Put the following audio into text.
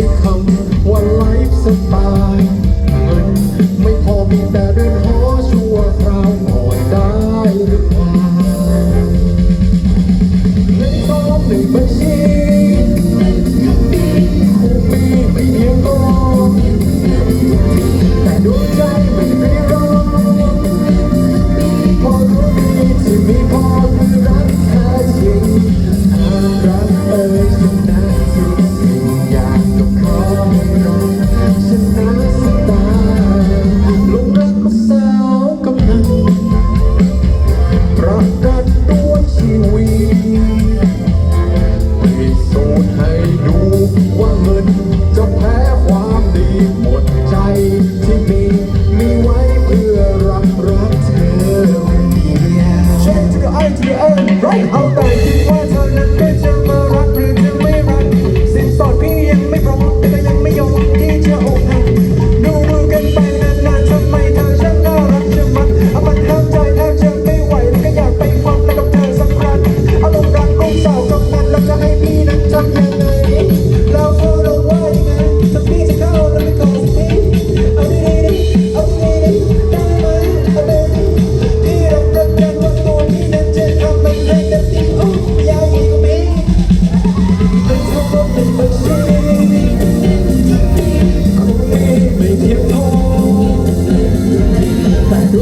become what life's about. ว่าเงินจะแพ้ความดีหมดใจที่มีมีไว้เพื่อรักรักเธอเดียว Check to the eye to the end